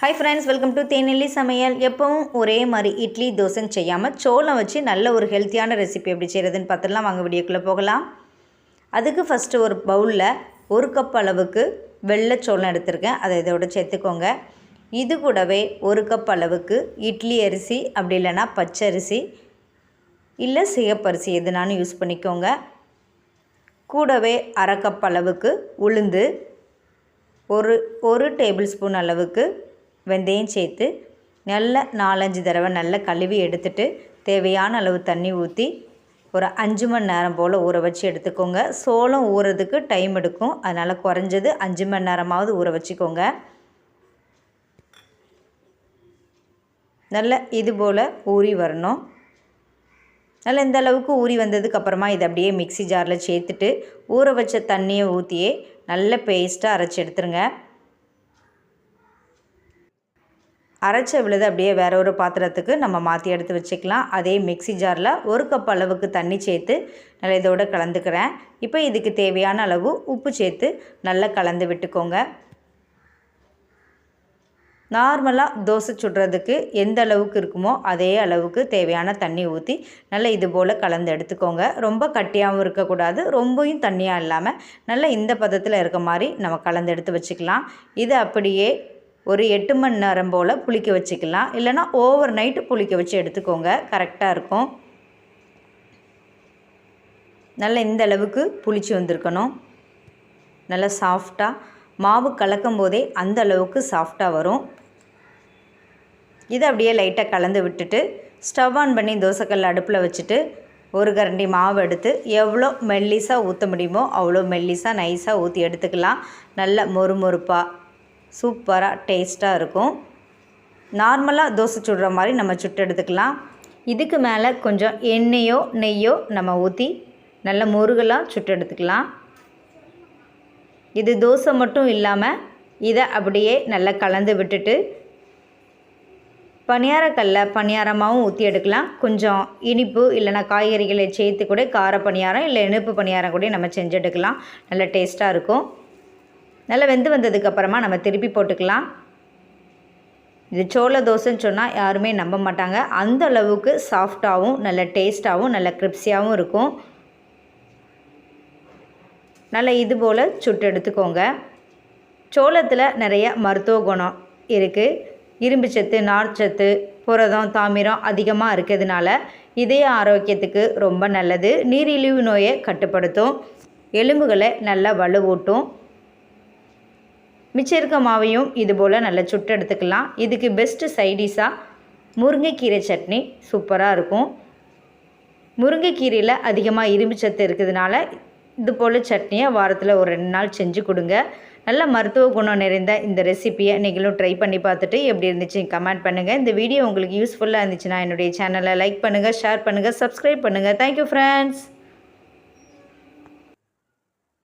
Hi friends welcome to Thenelli சமையல் எப்பவும் ஒரே மாதிரி இட்லி தோசைன்னு செய்யாமல் சோளம் வச்சு நல்ல ஒரு ஹெல்த்தியான ரெசிபி எப்படி செய்கிறதுன்னு பார்த்துலாம் வாங்க வீடியோக்குள்ளே போகலாம். அதுக்கு ஃபஸ்ட்டு ஒரு பவுலில் ஒரு கப் அளவுக்கு வெள்ளை சோளம் எடுத்திருக்கேன். அதை இதோட சேர்த்துக்கோங்க. இது கூடவே ஒரு கப் அளவுக்கு இட்லி அரிசி அப்படி இல்லைன்னா பச்சரிசி இல்லை சிகப்பரிசி எதுனாலும் யூஸ் பண்ணிக்கோங்க. கூடவே அரை கப் அளவுக்கு உளுந்து ஒரு ஒரு டேபிள் ஸ்பூன் அளவுக்கு வெந்தயம் சேர்த்து நல்ல நாலஞ்சு தடவை நல்லா கழுவி எடுத்துட்டு தேவையான அளவு தண்ணி ஊற்றி ஒரு அஞ்சு மணி நேரம் போல் ஊற வச்சு எடுத்துக்கோங்க. சோளம் ஊறுறதுக்கு டைம் எடுக்கும். அதனால் குறைஞ்சது அஞ்சு மணி நேரமாவது ஊற வச்சுக்கோங்க. நல்ல இது போல் ஊறி வரணும். நல்லா இந்த அளவுக்கு ஊறி வந்ததுக்கப்புறமா இதை அப்படியே மிக்சி ஜாரில் சேர்த்துட்டு ஊற வச்ச தண்ணியை ஊற்றியே நல்ல பேஸ்ட்டாக அரைச்சி எடுத்துருங்க. அரைச்ச விழுது அப்படியே வேற ஒரு பாத்திரத்துக்கு நம்ம மாற்றி எடுத்து வச்சுக்கலாம். அதே மிக்சி ஜாரில் ஒரு கப் அளவுக்கு தண்ணி சேர்த்து நல்லா இதோடு கலந்துக்கிறேன். இப்போ இதுக்கு தேவையான அளவு உப்பு சேர்த்து நல்லா கலந்து விட்டுக்கோங்க. நார்மலாக தோசை சுடுறதுக்கு எந்த அளவுக்கு இருக்குமோ அதே அளவுக்கு தேவையான தண்ணி ஊற்றி நல்லா இது போல் கலந்து எடுத்துக்கோங்க. ரொம்ப கட்டியாகவும் இருக்கக்கூடாது ரொம்பவும் தண்ணியாக இல்லாமல் நல்லா இந்த பதத்தில் இருக்க மாதிரி நம்ம கலந்து எடுத்து வச்சுக்கலாம். இது அப்படியே ஒரு எட்டு மணி நேரம் போல் புளிக்க வச்சுக்கலாம். இல்லைனா ஓவர் நைட்டு புளிக்க வச்சு எடுத்துக்கோங்க. கரெக்டாக இருக்கும். நல்லா இந்த அளவுக்கு புளிச்சு வந்திருக்கணும். நல்லா சாஃப்டாக மாவு கலக்கும் போதே அந்த அளவுக்கு சாஃப்டாக வரும். இதை அப்படியே லைட்டாக கலந்து விட்டுட்டு ஸ்டவ் ஆன் பண்ணி தோசைக்கல் அடுப்பில் வச்சுட்டு ஒரு கரண்டி மாவு எடுத்து எவ்வளோ மெல்லிஸாக ஊற்ற முடியுமோ அவ்வளோ மெல்லிஸாக நைஸாக ஊற்றி எடுத்துக்கலாம். நல்ல மொறுமொறுப்பாக சூப்பராக டேஸ்ட்டாக இருக்கும். நார்மலாக தோசை சுடுற மாதிரி நம்ம சுட்டு எடுத்துக்கலாம். இதுக்கு மேலே கொஞ்சம் எண்ணெயோ நெய்யோ நம்ம ஊற்றி நல்ல முருகலாக சுட்டு எடுத்துக்கலாம். இது தோசை மட்டும் இல்லாமல் இதை அப்படியே நல்லா கலந்து விட்டுட்டு பணியாரக்கல்ல பணியாரமாகவும் ஊற்றி எடுக்கலாம். கொஞ்சம் இனிப்பு இல்லைனா காய்கறிகளை சேர்த்து கூட கார பணியாரம் இல்லை இனிப்பு பணியாரம் கூட நம்ம செஞ்சு எடுக்கலாம். நல்ல டேஸ்ட்டாக இருக்கும். நல்லா வெந்து வந்ததுக்கப்புறமா நம்ம திருப்பி போட்டுக்கலாம். இது சோள தோசைன்னு சொன்னால் யாருமே நம்ப மாட்டாங்க. அந்த அளவுக்கு சாஃப்டாகவும் நல்ல டேஸ்ட்டாகவும் நல்ல கிரிப்ஸியாகவும் இருக்கும். நல்லா இது போல் சுட்டு எடுத்துக்கோங்க. சோளத்தில் நிறைய மருத்துவ குணம் இருக்குது இரும்பு சத்து நார்ச்சத்து புரதம் தாமிரம் அதிகமாக இருக்கிறதுனால இதய ஆரோக்கியத்துக்கு ரொம்ப நல்லது. நீரிழிவு நோயை கட்டுப்படுத்தும். எலும்புகளை நல்லா வலுவூட்டும். மிச்சம் இருக்க மாவையும் இதுபோல் நல்லா சுட்டு எடுத்துக்கலாம். இதுக்கு பெஸ்ட்டு சைடிஷாக முருங்கைக்கீரை சட்னி சூப்பராக இருக்கும். முருங்கைக்கீரையில் அதிகமாக இரும்பு சத்து இருக்கிறதுனால இது போல் சட்னியை வாரத்தில் ஒரு ரெண்டு நாள் செஞ்சு கொடுங்க. நல்ல மருத்துவ குணம் நிறைந்த இந்த ரெசிப்பியை நீங்களும் ட்ரை பண்ணி பார்த்துட்டு எப்படி இருந்துச்சு கமெண்ட் பண்ணுங்கள் இந்த வீடியோ உங்களுக்கு யூஸ்ஃபுல்லாக இருந்துச்சுன்னா என்னுடைய சேனலை லைக் பண்ணுங்கள் ஷேர் பண்ணுங்கள் சப்ஸ்கிரைப் பண்ணுங்கள் தேங்க்யூ ஃப்ரெண்ட்ஸ்